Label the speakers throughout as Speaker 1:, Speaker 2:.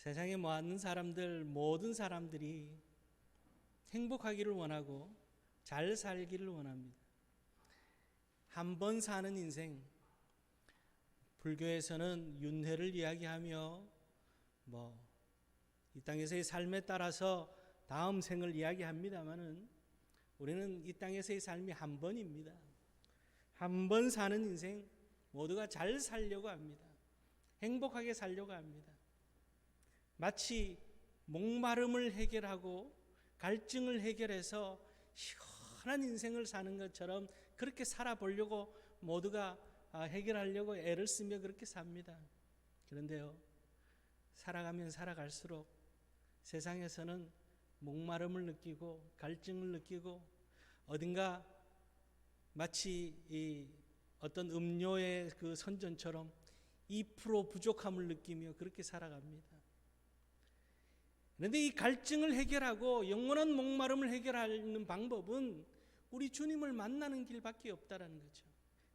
Speaker 1: 세상에 모았는 사람들 모든 사람들이 행복하기를 원하고 잘 살기를 원합니다. 한 번 사는 인생 불교에서는 윤회를 이야기하며 뭐 이 땅에서의 삶에 따라서 다음 생을 이야기합니다만은 우리는 이 땅에서의 삶이 한 번입니다. 한 번 사는 인생 모두가 잘 살려고 합니다. 행복하게 살려고 합니다. 마치 목마름을 해결하고 갈증을 해결해서 시원한 인생을 사는 것처럼 그렇게 살아보려고 모두가 아, 해결하려고 애를 쓰며 그렇게 삽니다. 그런데요, 살아가면 살아갈수록 세상에서는 목마름을 느끼고 갈증을 느끼고 어딘가 마치 이 어떤 음료의 그 선전처럼 2% 부족함을 느끼며 그렇게 살아갑니다. 그런데 이 갈증을 해결하고 영원한 목마름을 해결하는 방법은 우리 주님을 만나는 길밖에 없다라는 거죠.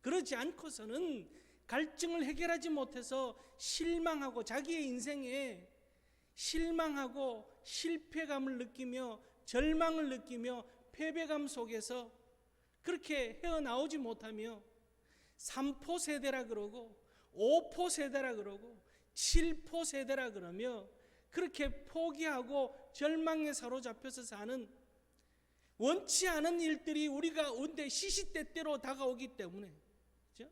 Speaker 1: 그러지 않고서는 갈증을 해결하지 못해서 실망하고 자기의 인생에 실망하고 실패감을 느끼며 절망을 느끼며 패배감 속에서 그렇게 헤어나오지 못하며 3포 세대라 그러고 5포 세대라 그러고 7포 세대라 그러며 그렇게 포기하고 절망에 사로잡혀서 사는 원치 않은 일들이 우리가 온데 시시때때로 다가오기 때문에 그죠?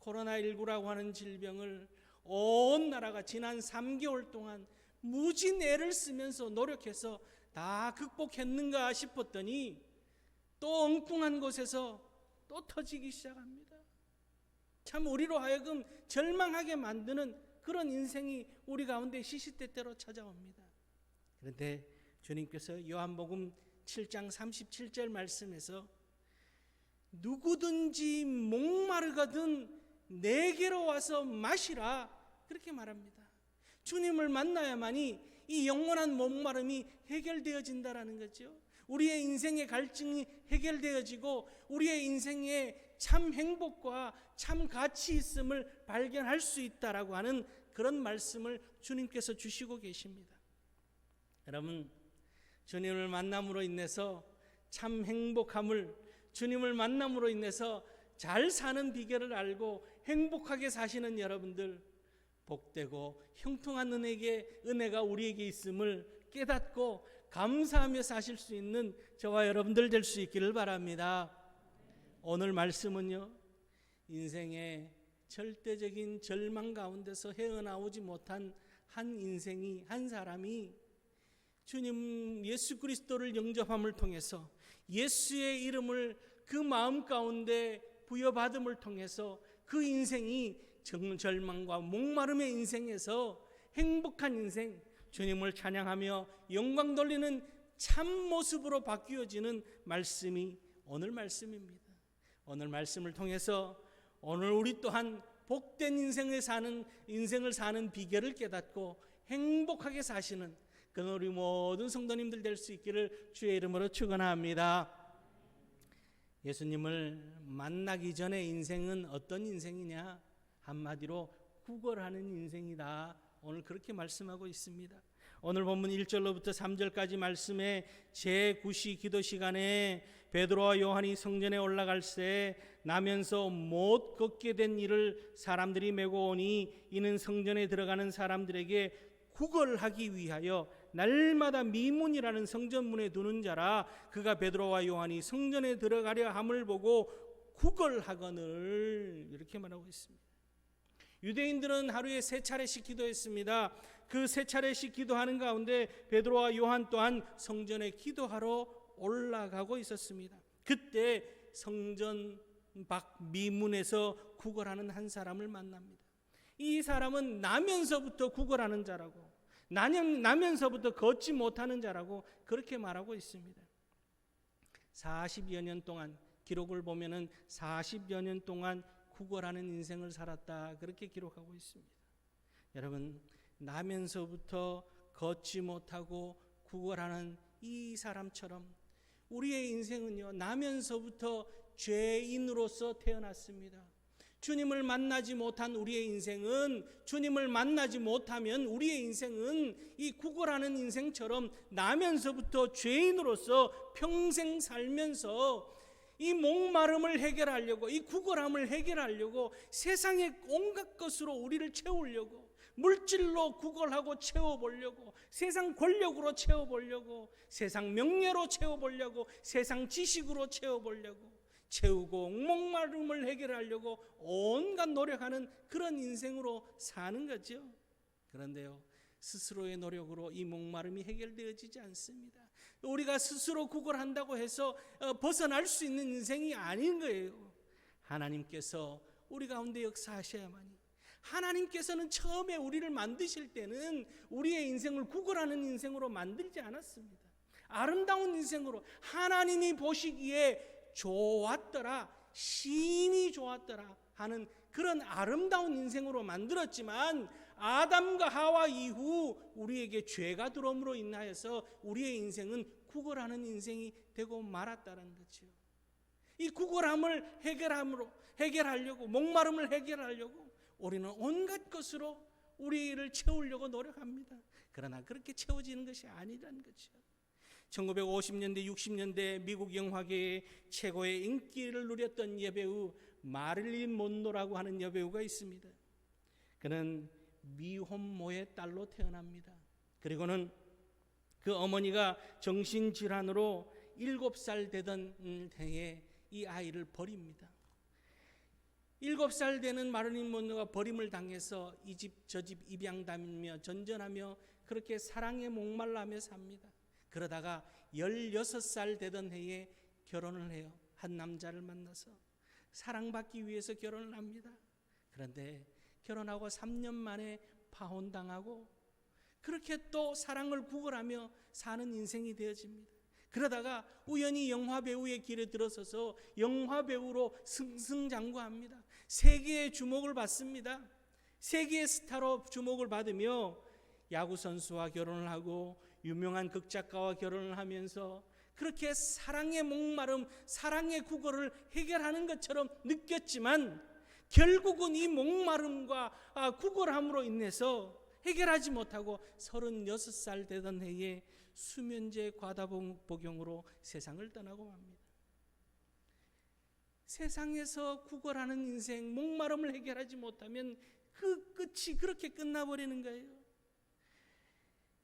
Speaker 1: 코로나19라고 하는 질병을 온 나라가 지난 3개월 동안 무진 애를 쓰면서 노력해서 다 극복했는가 싶었더니 또 엉뚱한 곳에서 또 터지기 시작합니다. 참 우리로 하여금 절망하게 만드는 그런 인생이 우리 가운데 시시때때로 찾아옵니다. 그런데 주님께서 요한복음 7장 37절 말씀에서 누구든지 목마르거든 내게로 와서 마시라 그렇게 말합니다. 주님을 만나야만이 이 영원한 목마름이 해결되어진다라는 거죠. 우리의 인생의 갈증이 해결되어지고 우리의 인생에 참 행복과 참 가치 있음을 발견할 수 있다라고 하는 그런 말씀을 주님께서 주시고 계십니다. 여러분, 주님을 만남으로 인해서 참 행복함을 주님을 만남으로 인해서 잘 사는 비결을 알고 행복하게 사시는 여러분들 복되고 형통한 은혜게 은혜가 우리에게 있음을 깨닫고 감사하며 사실 수 있는 저와 여러분들 될 수 있기를 바랍니다. 오늘 말씀은요. 인생의 절대적인 절망 가운데서 헤어나오지 못한 한 인생이 한 사람이 주님 예수 그리스도를 영접함을 통해서 예수의 이름을 그 마음 가운데 부여받음을 통해서 그 인생이 절망과 목마름의 인생에서 행복한 인생, 주님을 찬양하며 영광 돌리는 참 모습으로 바뀌어지는 말씀이 오늘 말씀입니다. 오늘 말씀을 통해서 오늘 우리 또한 복된 인생을 사는 인생을 사는 비결을 깨닫고 행복하게 사시는 그 우리 모든 성도님들 될 수 있기를 주의 이름으로 축원합니다. 예수님을 만나기 전에 인생은 어떤 인생이냐? 한마디로 구걸하는 인생이다. 오늘 그렇게 말씀하고 있습니다. 오늘 본문 1절로부터 3절까지 말씀에 제9시 기도 시간에 베드로와 요한이 성전에 올라갈 때 나면서 못 걷게 된 일을 사람들이 메고 오니 이는 성전에 들어가는 사람들에게 구걸하기 위하여 날마다 미문이라는 성전문에 두는 자라 그가 베드로와 요한이 성전에 들어가려 함을 보고 구걸하거늘 이렇게 말하고 있습니다. 유대인들은 하루에 세 차례씩 기도했습니다. 그 세 차례씩 기도하는 가운데 베드로와 요한 또한 성전에 기도하러 올라가고 있었습니다. 그때 성전 밖 미문에서 구걸하는 한 사람을 만납니다. 이 사람은 나면서부터 구걸하는 자라고 나면 서부터 걷지 못하는 자라고 그렇게 말하고 있습니다. 40여 년 동안 기록을 보면은 40여 년 동안 구걸하는 인생을 살았다. 그렇게 기록하고 있습니다. 여러분, 나면서부터 걷지 못하고 구걸하는 이 사람처럼 우리의 인생은요, 나면서부터 죄인으로서 태어났습니다. 주님을 만나지 못한 우리의 인생은 주님을 만나지 못하면 우리의 인생은 이 구걸하는 인생처럼 나면서부터 죄인으로서 평생 살면서 이 목마름을 해결하려고 이 구걸함을 해결하려고 세상의 온갖 것으로 우리를 채우려고 물질로 구걸하고 채워보려고 세상 권력으로 채워보려고 세상 명예로 채워보려고 세상 지식으로 채워보려고 채우고 목마름을 해결하려고 온갖 노력하는 그런 인생으로 사는 거죠. 그런데요, 스스로의 노력으로 이 목마름이 해결되어지지 않습니다. 우리가 스스로 구걸한다고 해서 어, 벗어날 수 있는 인생이 아닌 거예요. 하나님께서 우리 가운데 역사하셔야만이. 하나님께서는 처음에 우리를 만드실 때는 우리의 인생을 구걸하는 인생으로 만들지 않았습니다. 아름다운 인생으로 하나님이 보시기에 좋았더라, 심히 좋았더라 하는 그런 아름다운 인생으로 만들었지만 아담과 하와 이후 우리에게 죄가 들어옴으로 인하여서 우리의 인생은 구걸하는 인생이 되고 말았다는 거죠. 이 구걸함을 해결함으로 해결하려고 목마름을 해결하려고 우리는 온갖 것으로 우리를 채우려고 노력합니다. 그러나 그렇게 채워지는 것이 아니라는 거죠. 1950년대 60년대 미국 영화계의 최고의 인기를 누렸던 여배우 마릴린 몬로라고 하는 여배우가 있습니다. 그는 미혼모의 딸로 태어납니다. 그리고는 그 어머니가 정신질환으로 7살 되던 해에 이 아이를 버립니다. 7살 되는 마릴린 몬로가 버림을 당해서 이 집 저 집 입양 다니며 전전하며 그렇게 사랑에 목말라며 삽니다. 그러다가 16살 되던 해에 결혼을 해요. 한 남자를 만나서 사랑받기 위해서 결혼을 합니다. 그런데 결혼하고 3년 만에 파혼당하고 그렇게 또 사랑을 구걸하며 사는 인생이 되어집니다. 그러다가 우연히 영화 배우의 길에 들어서서 영화 배우로 승승장구합니다. 세계의 주목을 받습니다. 세계의 스타로 주목을 받으며 야구 선수와 결혼을 하고 유명한 극작가와 결혼을 하면서 그렇게 사랑의 목마름, 사랑의 구걸을 해결하는 것처럼 느꼈지만 결국은 이 목마름과 아, 구걸함으로 인해서 해결하지 못하고 36살 되던 해에 수면제 과다 복용으로 세상을 떠나고 맙니다. 세상에서 구걸하는 인생, 목마름을 해결하지 못하면 그 끝이 그렇게 끝나버리는 거예요.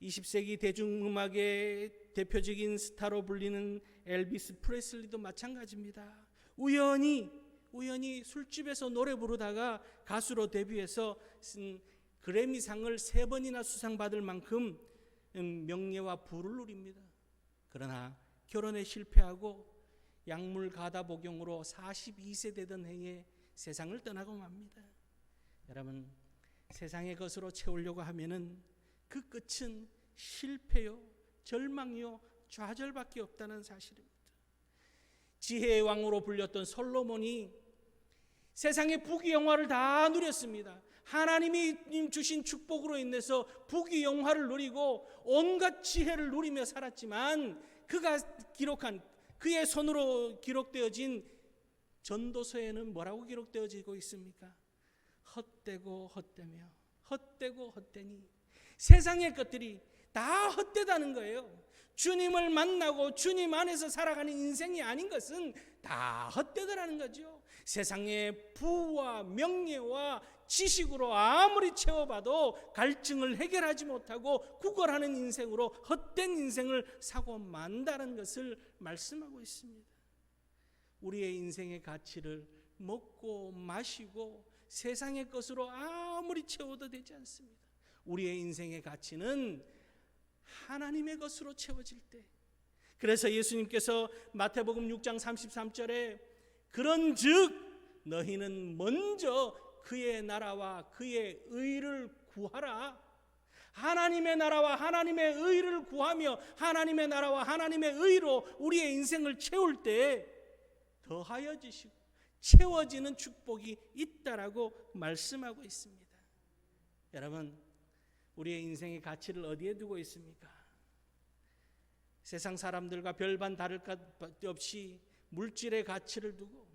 Speaker 1: 20세기 대중음악의 대표적인 스타로 불리는 엘비스 프레슬리도 마찬가지입니다. 우연히 우연히 술집에서 노래 부르다가 가수로 데뷔해서 그래미상을 세 번이나 수상받을 만큼 명예와 부를 누립니다. 그러나 결혼에 실패하고 약물 가다 복용으로 42세 되던 해에 세상을 떠나고 맙니다. 여러분 세상의 것으로 채우려고 하면은 그 끝은 실패요, 절망이요, 좌절밖에 없다는 사실입니다. 지혜의 왕으로 불렸던 솔로몬이 세상의 부귀 영화를 다 누렸습니다. 하나님이 주신 축복으로 인해서 부귀 영화를 누리고 온갖 지혜를 누리며 살았지만 그가 기록한 그의 손으로 기록되어진 전도서에는 뭐라고 기록되어지고 있습니까? 헛되고 헛되며 헛되고 헛되니 세상의 것들이 다 헛되다는 거예요. 주님을 만나고 주님 안에서 살아가는 인생이 아닌 것은 다 헛되더라는 거죠. 세상의 부와 명예와 지식으로 아무리 채워봐도 갈증을 해결하지 못하고 구걸하는 인생으로 헛된 인생을 사고 만다는 것을 말씀하고 있습니다. 우리의 인생의 가치를 먹고 마시고 세상의 것으로 아무리 채워도 되지 않습니다. 우리의 인생의 가치는 하나님의 것으로 채워질 때 그래서 예수님께서 마태복음 6장 33절에 그런 즉 너희는 먼저 그의 나라와 그의 의를 구하라 하나님의 나라와 하나님의 의를 구하며 하나님의 나라와 하나님의 의로 우리의 인생을 채울 때 더하여 지시고 채워지는 축복이 있다라고 말씀하고 있습니다. 여러분 우리의 인생의 가치를 어디에 두고 있습니까? 세상 사람들과 별반 다를 것 없이 물질의 가치를 두고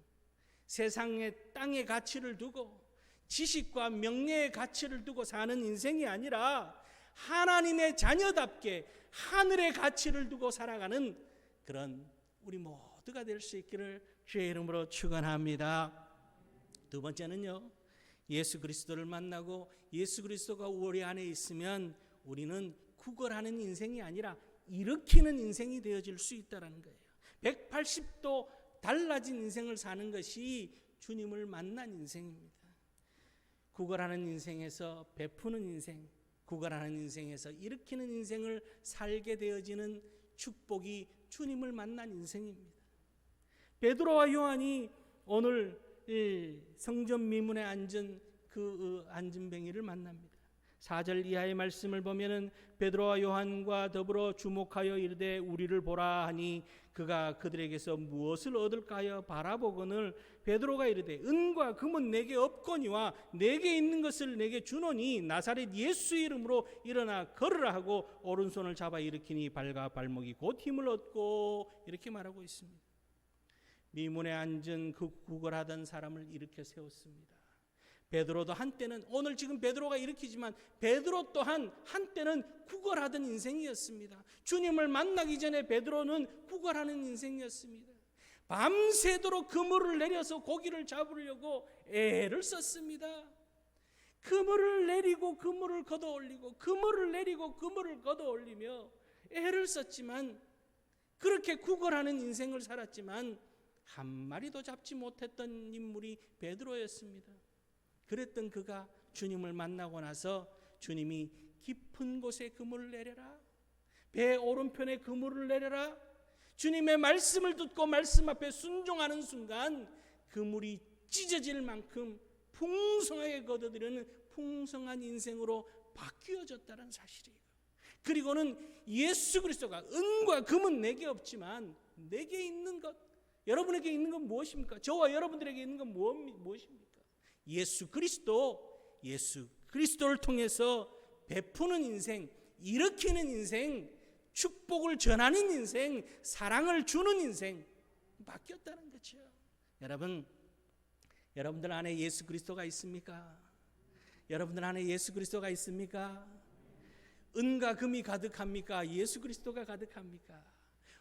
Speaker 1: 세상의 땅의 가치를 두고 지식과 명예의 가치를 두고 사는 인생이 아니라 하나님의 자녀답게 하늘의 가치를 두고 살아가는 그런 우리 모두가 될 수 있기를 주의 이름으로 축원합니다. 두 번째는요. 예수 그리스도를 만나고 예수 그리스도가 우리 안에 있으면 우리는 구걸하는 인생이 아니라 일으키는 인생이 되어질 수 있다라는 거예요. 180도 달라진 인생을 사는 것이 주님을 만난 인생입니다. 구걸하는 인생에서 베푸는 인생, 구걸하는 인생에서 일으키는 인생을 살게 되어지는 축복이 주님을 만난 인생입니다. 베드로와 요한이 오늘 이 성전 미문에 앉은 그 앉은뱅이를 만납니다. 4절 이하의 말씀을 보면은 베드로와 요한과 더불어 주목하여 이르되 우리를 보라 하니 그가 그들에게서 무엇을 얻을까 하여 바라보거늘 베드로가 이르되 은과 금은 내게 없거니와 내게 있는 것을 내게 주노니 나사렛 예수 이름으로 일어나 걸으라 하고 오른손을 잡아 일으키니 발과 발목이 곧 힘을 얻고 이렇게 말하고 있습니다. 미문에 앉은 그 구걸하던 사람을 일으켜 세웠습니다. 베드로도 한때는 오늘 지금 베드로가 일으키지만 베드로 또한 한때는 구걸하던 인생이었습니다. 주님을 만나기 전에 베드로는 구걸하는 인생이었습니다. 밤새도록 그물을 내려서 고기를 잡으려고 애를 썼습니다. 그물을 내리고 그물을 걷어 올리고 그물을 내리고 그물을 걷어 올리며 애를 썼지만 그렇게 구걸하는 인생을 살았지만 한 마리도 잡지 못했던 인물이 베드로였습니다. 그랬던 그가 주님을 만나고 나서 주님이 깊은 곳에 그물을 내려라. 배 오른편에 그물을 내려라. 주님의 말씀을 듣고 말씀 앞에 순종하는 순간 그물이 찢어질 만큼 풍성하게 거둬들이는 풍성한 인생으로 바뀌어졌다는 사실이에요. 그리고는 예수 그리스도가 은과 금은 내게 없지만 내게 있는 것 여러분에게 있는 건 무엇입니까? 저와 여러분들에게 있는 건 무엇입니까? 예수 그리스도, 예수 그리스도를 통해서 베푸는 인생, 일으키는 인생, 축복을 전하는 인생, 사랑을 주는 인생 바뀌었다는 거죠. 여러분, 여러분들 안에 예수 그리스도가 있습니까? 여러분들 안에 예수 그리스도가 있습니까? 은과 금이 가득합니까? 예수 그리스도가 가득합니까?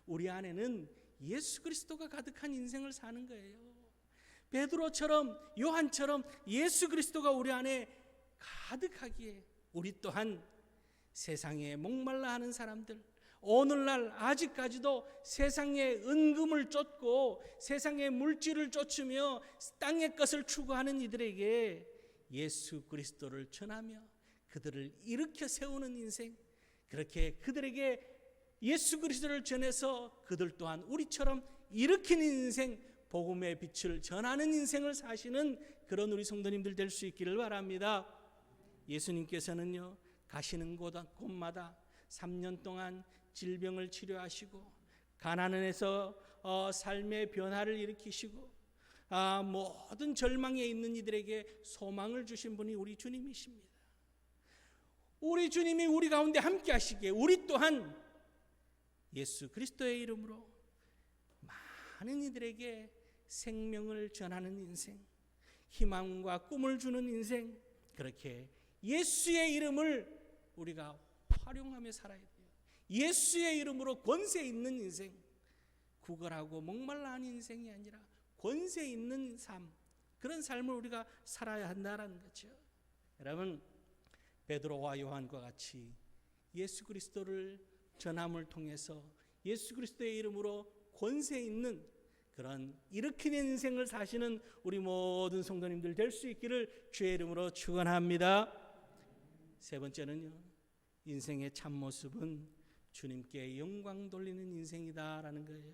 Speaker 1: 우리 안에는 예수 그리스도가 가득한 인생을 사는 거예요. 베드로처럼 요한처럼 예수 그리스도가 우리 안에 가득하기에 우리 또한 세상에 목말라 하는 사람들 오늘날 아직까지도 세상의 은금을 쫓고 세상의 물질을 쫓으며 땅의 것을 추구하는 이들에게 예수 그리스도를 전하며 그들을 일으켜 세우는 인생 그렇게 그들에게 예수 그리스도를 전해서 그들 또한 우리처럼 일으키는 인생 복음의 빛을 전하는 인생을 사시는 그런 우리 성도님들 될 수 있기를 바랍니다. 예수님께서는요 가시는 곳마다 3년 동안 질병을 치료하시고 가난에서 어, 삶의 변화를 일으키시고 아, 모든 절망에 있는 이들에게 소망을 주신 분이 우리 주님이십니다. 우리 주님이 우리 가운데 함께 하시기에 우리 또한 예수 그리스도의 이름으로 많은 이들에게 생명을 전하는 인생, 희망과 꿈을 주는 인생, 그렇게 예수의 이름을 우리가 활용하며 살아야 돼요. 예수의 이름으로 권세 있는 인생, 구걸하고 목말라 하는 인생이 아니라 권세 있는 삶, 그런 삶을 우리가 살아야 한다는 거죠. 여러분, 베드로와 요한과 같이 예수 그리스도를 전함을 통해서 예수 그리스도의 이름으로 권세 있는 그런 일으키는 인생을 사시는 우리 모든 성도님들 될 수 있기를 주의 이름으로 축원합니다. 세 번째는요. 인생의 참 모습은 주님께 영광 돌리는 인생이다라는 거예요.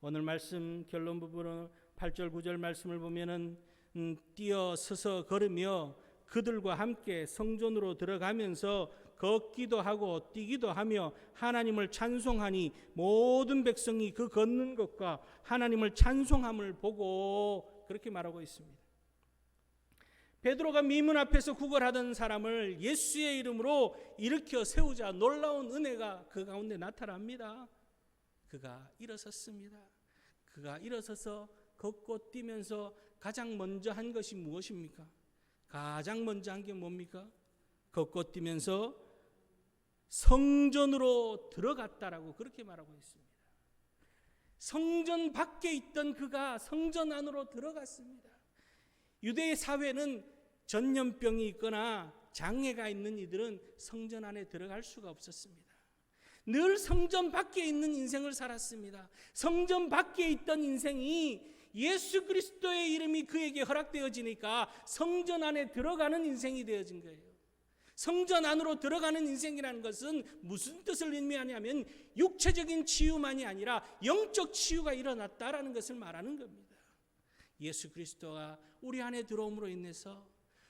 Speaker 1: 오늘 말씀 결론 부분은 8절 9절 말씀을 보면은 음, 뛰어 서서 걸으며 그들과 함께 성전으로 들어가면서 걷기도 하고 뛰기도 하며 하나님을 찬송하니 모든 백성이 그 걷는 것과 하나님을 찬송함을 보고 그렇게 말하고 있습니다. 베드로가 미문 앞에서 구걸하던 사람을 예수의 이름으로 일으켜 세우자 놀라운 은혜가 그 가운데 나타납니다. 그가 일어섰습니다. 그가 일어서서 걷고 뛰면서 가장 먼저 한 것이 무엇입니까? 가장 먼저 한 게 뭡니까? 걷고 뛰면서 성전으로 들어갔다라고 그렇게 말하고 있습니다. 성전 밖에 있던 그가 성전 안으로 들어갔습니다. 유대 사회는 전염병이 있거나 장애가 있는 이들은 성전 안에 들어갈 수가 없었습니다. 늘 성전 밖에 있는 인생을 살았습니다. 성전 밖에 있던 인생이 예수 그리스도의 이름이 그에게 허락되어지니까 성전 안에 들어가는 인생이 되어진 거예요. 성전 안으로 들어가는 인생이라는 것은 무슨 뜻을 의미하냐면 육체적인 치유만이 아니라 영적 치유가 일어났다라는 것을 말하는 겁니다. 예수 그리스도가 우리 안에 들어옴으로 인해서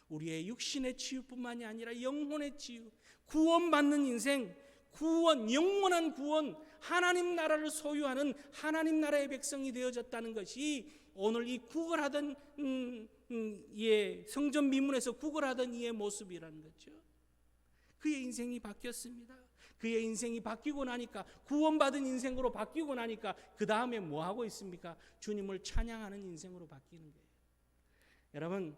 Speaker 1: 우리의 육신의 치유뿐만이 아니라 영혼의 치유, 구원받는 인생, 구원, 영원한 구원, 하나님 나라를 소유하는 하나님 나라의 백성이 되어졌다는 것이 오늘 이 구걸하던 음, 음, 예, 성전 미문에서 구걸하던 이의 모습이라는 거죠. 그의 인생이 바뀌었습니다. 그의 인생이 바뀌고 나니까 구원받은 인생으로 바뀌고 나니까 그 다음에 뭐 하고 있습니까? 주님을 찬양하는 인생으로 바뀌는 거예요. 여러분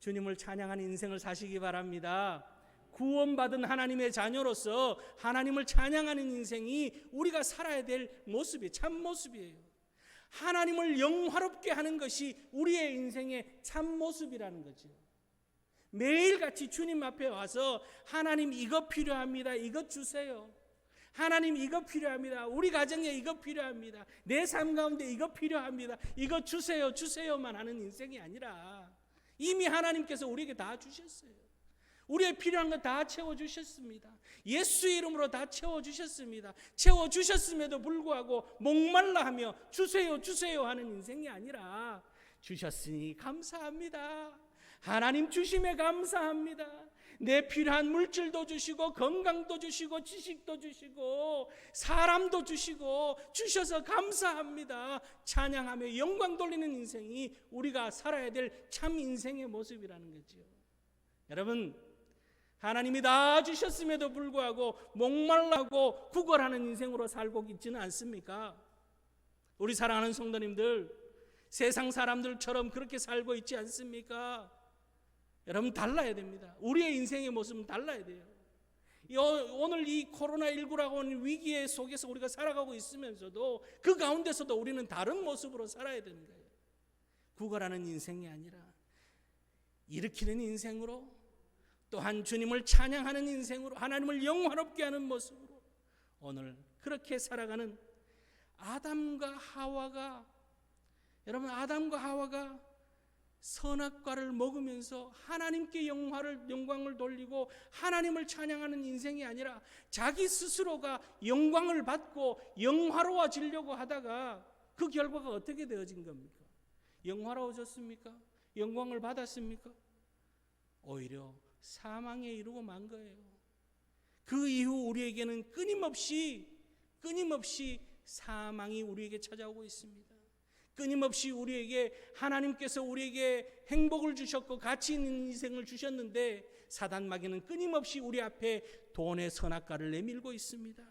Speaker 1: 주님을 찬양하는 인생을 사시기 바랍니다. 구원받은 하나님의 자녀로서 하나님을 찬양하는 인생이 우리가 살아야 될 모습이 참 모습이에요. 하나님을 영화롭게 하는 것이 우리의 인생의 참 모습이라는 거죠. 매일같이 주님 앞에 와서 하나님 이거 필요합니다. 이것 주세요. 하나님 이거 필요합니다. 우리 가정에 이거 필요합니다. 내 삶 가운데 이거 필요합니다. 이거 주세요. 주세요만 하는 인생이 아니라 이미 하나님께서 우리에게 다 주셨어요. 우리의 필요한 거 다 채워 주셨습니다. 예수 이름으로 다 채워 주셨습니다. 채워 주셨음에도 불구하고 목말라 하며 주세요 주세요 하는 인생이 아니라 주셨으니 감사합니다. 하나님 주심에 감사합니다. 내 필요한 물질도 주시고 건강도 주시고 지식도 주시고 사람도 주시고 주셔서 감사합니다. 찬양하며 영광 돌리는 인생이 우리가 살아야 될 참 인생의 모습이라는 거죠. 여러분 하나님이 다 주셨음에도 불구하고 목말라고 구걸하는 인생으로 살고 있지는 않습니까? 우리 사랑하는 성도님들 세상 사람들처럼 그렇게 살고 있지 않습니까? 여러분 달라야 됩니다. 우리의 인생의 모습은 달라야 돼요. 오늘 이 코로나19라고 하는 위기의 속에서 우리가 살아가고 있으면서도 그 가운데서도 우리는 다른 모습으로 살아야 되는 거예요. 구걸하는 인생이 아니라 일으키는 인생으로 또한 주님을 찬양하는 인생으로 하나님을 영화롭게 하는 모습으로 오늘 그렇게 살아가는 아담과 하와가 여러분 아담과 하와가 선악과를 먹으면서 하나님께 영화를 영광을 돌리고 하나님을 찬양하는 인생이 아니라 자기 스스로가 영광을 받고 영화로워지려고 하다가 그 결과가 어떻게 되어진 겁니까? 영화로워졌습니까? 영광을 받았습니까? 오히려 사망에 이르고 만 거예요. 그 이후 우리에게는 끊임없이 끊임없이 사망이 우리에게 찾아오고 있습니다. 끊임없이 우리에게 하나님께서 우리에게 행복을 주셨고 가치 있는 인생을 주셨는데 사단 마귀는 끊임없이 우리 앞에 돈의 선악과를 내밀고 있습니다.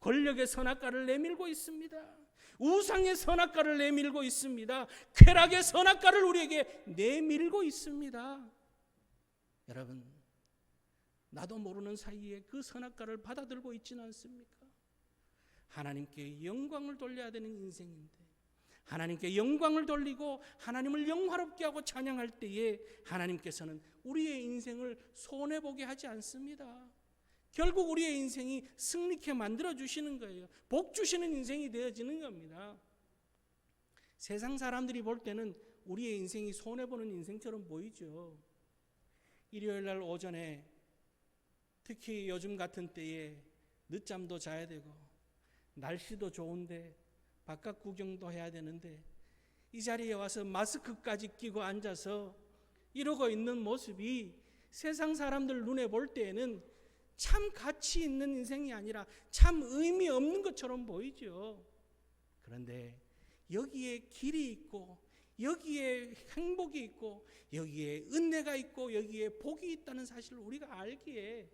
Speaker 1: 권력의 선악과를 내밀고 있습니다. 우상의 선악과를 내밀고 있습니다. 쾌락의 선악과를 우리에게 내밀고 있습니다. 여러분, 나도 모르는 사이에 그 선악과를 받아들고 있지는 않습니까? 하나님께 영광을 돌려야 되는 인생인데 하나님께 영광을 돌리고 하나님을 영화롭게 하고 찬양할 때에 하나님께서는 우리의 인생을 손해 보게 하지 않습니다. 결국 우리의 인생이 승리케 만들어 주시는 거예요. 복 주시는 인생이 되어지는 겁니다. 세상 사람들이 볼 때는 우리의 인생이 손해 보는 인생처럼 보이죠. 일요일 날 오전에 특히 요즘 같은 때에 늦잠도 자야 되고 날씨도 좋은데 바깥 구경도 해야 되는데 이 자리에 와서 마스크까지 끼고 앉아서 이러고 있는 모습이 세상 사람들 눈에 볼 때에는 참 가치 있는 인생이 아니라 참 의미 없는 것처럼 보이죠. 그런데 여기에 길이 있고 여기에 행복이 있고 여기에 은혜가 있고 여기에 복이 있다는 사실을 우리가 알기에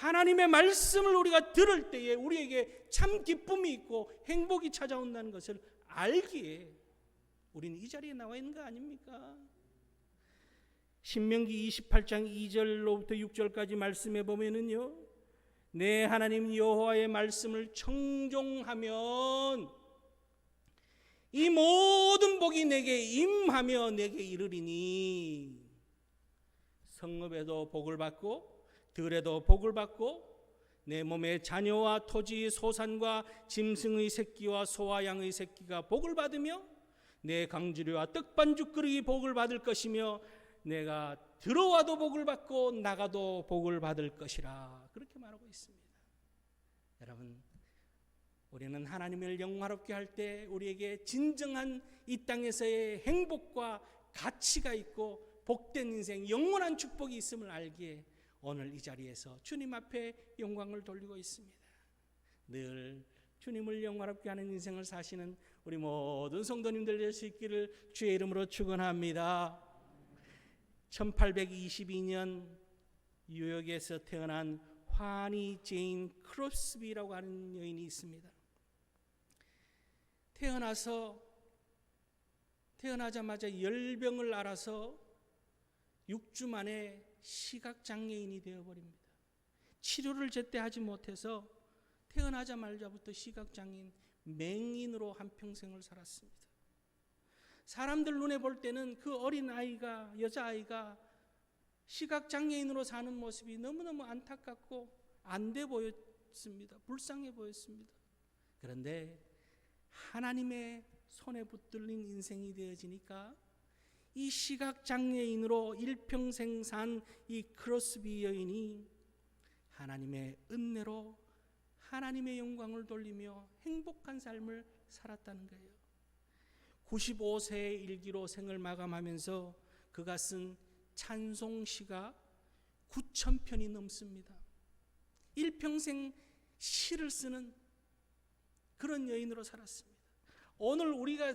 Speaker 1: 하나님의 말씀을 우리가 들을 때에 우리에게 참 기쁨이 있고 행복이 찾아온다는 것을 알기에 우리는 이 자리에 나와 있는 거 아닙니까? 신명기 28장 2절로부터 6절까지 말씀해 보면은요. 내 하나님 여호와의 말씀을 청종하면 이 모든 복이 내게 임하며 내게 이르리니 성읍에도 복을 받고 들에도 복을 받고 내 몸의 자녀와 토지 소산과 짐승의 새끼와 소와 양의 새끼가 복을 받으며 내 강주리와 떡반죽 그릇이 복을 받을 것이며 내가 들어와도 복을 받고 나가도 복을 받을 것이라 그렇게 말하고 있습니다. 여러분 우리는 하나님을 영화롭게 할 때 우리에게 진정한 이 땅에서의 행복과 가치가 있고 복된 인생 영원한 축복이 있음을 알기에 오늘 이 자리에서 주님 앞에 영광을 돌리고 있습니다. 늘 주님을 영화롭게 하는 인생을 사시는 우리 모든 성도님들 될 수 있기를 주의 이름으로 축원합니다. 1822년 뉴욕에서 태어난 화니 제인 크로스비라고 하는 여인이 있습니다. 태어나서 태어나자마자 열병을 앓아서 6주 만에 시각 장애인이 되어 버립니다. 치료를 제때 하지 못해서 태어나자마자부터 시각 장애인 맹인으로 한 평생을 살았습니다. 사람들 눈에 볼 때는 그 어린 아이가 여자 아이가 시각 장애인으로 사는 모습이 너무너무 안타깝고 안 돼 보였습니다. 불쌍해 보였습니다. 그런데 하나님의 손에 붙들린 인생이 되어지니까 이 시각 장애인으로 일평생 산 이 크로스비 여인이 하나님의 은혜로 하나님의 영광을 돌리며 행복한 삶을 살았다는 거예요. 95세의 일기로 생을 마감하면서 그가 쓴 찬송시가 9천 편이 넘습니다. 일평생 시를 쓰는 그런 여인으로 살았습니다. 오늘 우리가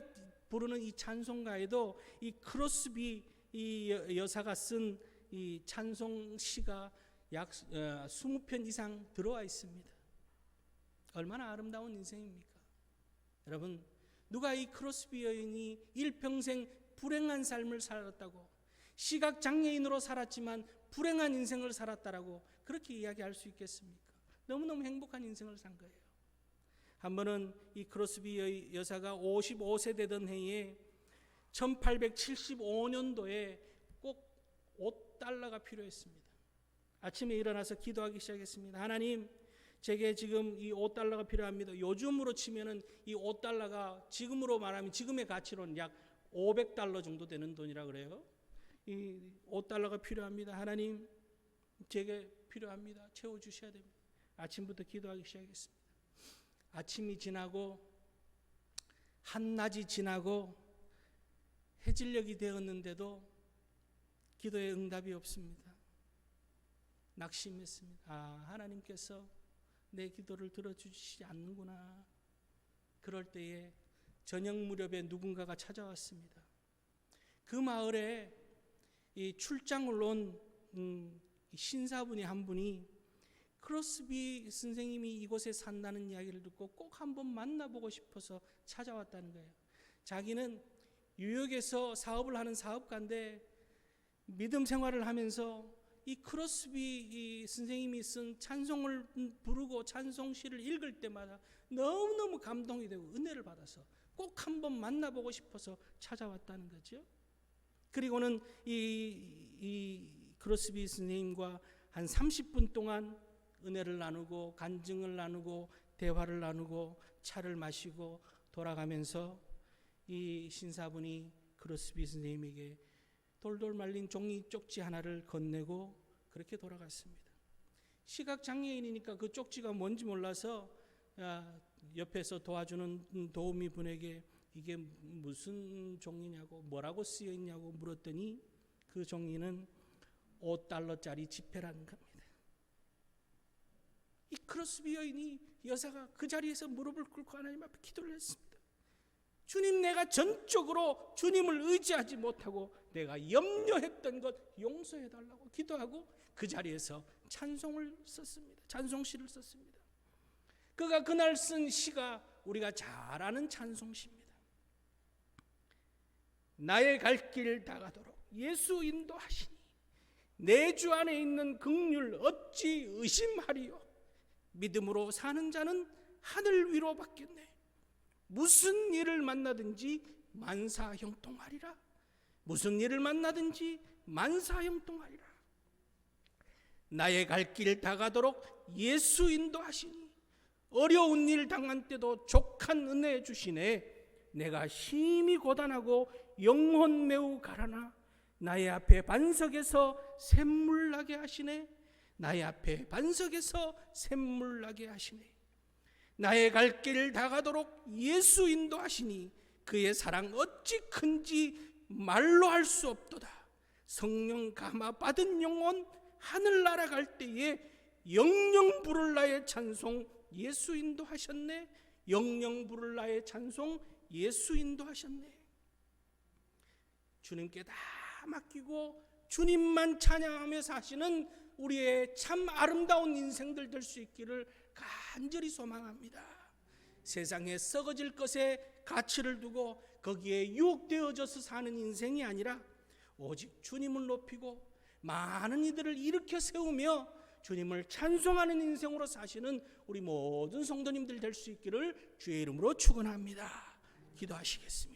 Speaker 1: 부르는 이 찬송가에도 이 크로스비 이 여사가 쓴 이 찬송 시가 약 20편 이상 들어와 있습니다. 얼마나 아름다운 인생입니까? 여러분, 누가 이 크로스비 여인이 일평생 불행한 삶을 살았다고 시각 장애인으로 살았지만 불행한 인생을 살았다라고 그렇게 이야기할 수 있겠습니까? 너무너무 행복한 인생을 산 거예요. 한 번은 이 크로스비 여사가 55세 되던 해에 1875년도에 꼭 5달러가 필요했습니다. 아침에 일어나서 기도하기 시작했습니다. 하나님, 제게 지금 이 5달러가 필요합니다. 요즘으로 치면은 이 5달러가 지금으로 말하면 지금의 가치로는 약 500달러 정도 되는 돈이라 그래요. 이 5달러가 필요합니다. 하나님, 제게 필요합니다. 채워 주셔야 됩니다. 아침부터 기도하기 시작했습니다. 아침이 지나고 한낮이 지나고 해질녘이 되었는데도 기도에 응답이 없습니다. 낙심했습니다. 아, 하나님께서 내 기도를 들어주시지 않는구나. 그럴 때에 저녁 무렵에 누군가가 찾아왔습니다. 그 마을에 이 출장을 온 음, 신사분이 한 분이 크로스비 선생님이 이곳에 산다는 이야기를 듣고 꼭 한번 만나보고 싶어서 찾아왔다는 거예요. 자기는 뉴욕에서 사업을 하는 사업가인데 믿음 생활을 하면서 이 크로스비 이 선생님이 쓴 찬송을 부르고 찬송시를 읽을 때마다 너무너무 감동이 되고 은혜를 받아서 꼭 한번 만나보고 싶어서 찾아왔다는 거죠. 그리고는 이, 이 크로스비 선생님과 한 30분 동안 은혜를 나누고 간증을 나누고 대화를 나누고 차를 마시고 돌아가면서 이 신사분이 크로스비 선생님에게 돌돌 말린 종이 쪽지 하나를 건네고 그렇게 돌아갔습니다. 시각 장애인이니까 그 쪽지가 뭔지 몰라서 옆에서 도와주는 도우미 분에게 이게 무슨 종이냐고 뭐라고 쓰여 있냐고 물었더니 그 종이는 5달러짜리 지폐라는 겁니다. 이 크로스비 여인이 여사가 그 자리에서 무릎을 꿇고 하나님 앞에 기도를 했습니다. 주님 내가 전적으로 주님을 의지하지 못하고 내가 염려했던 것 용서해 달라고 기도하고 그 자리에서 찬송을 썼습니다. 찬송시를 썼습니다. 그가 그날 쓴 시가 우리가 잘 아는 찬송시입니다. 나의 갈 길 다가도록 예수 인도하시니 내 주 안에 있는 극률 어찌 의심하리요 믿음으로 사는 자는 하늘 위로 받겠네. 무슨 일을 만나든지 만사 형통하리라. 무슨 일을 만나든지 만사 형통하리라. 나의 갈 길 다가도록 예수 인도하시니 어려운 일 당한 때도 족한 은혜 주시네. 내가 심히 고단하고 영혼 매우 가라나 나의 앞에 반석에서 샘물 나게 하시네 나의 앞에 반석에서 샘물 나게 하시네. 나의 갈 길 다가도록 예수 인도하시니 그의 사랑 어찌 큰지 말로 할 수 없도다. 성령 감화 받은 영혼 하늘 날아갈 때에 영영 부를 나의 찬송 예수 인도하셨네. 영영 부를 나의 찬송 예수 인도하셨네. 주님께 다 맡기고 주님만 찬양하며 사시는 우리의 참 아름다운 인생들 될 수 있기를 간절히 소망합니다. 세상에 썩어질 것에 가치를 두고 거기에 유혹되어져서 사는 인생이 아니라 오직 주님을 높이고 많은 이들을 일으켜 세우며 주님을 찬송하는 인생으로 사시는 우리 모든 성도님들 될 수 있기를 주의 이름으로 축원합니다. 기도하시겠습니다.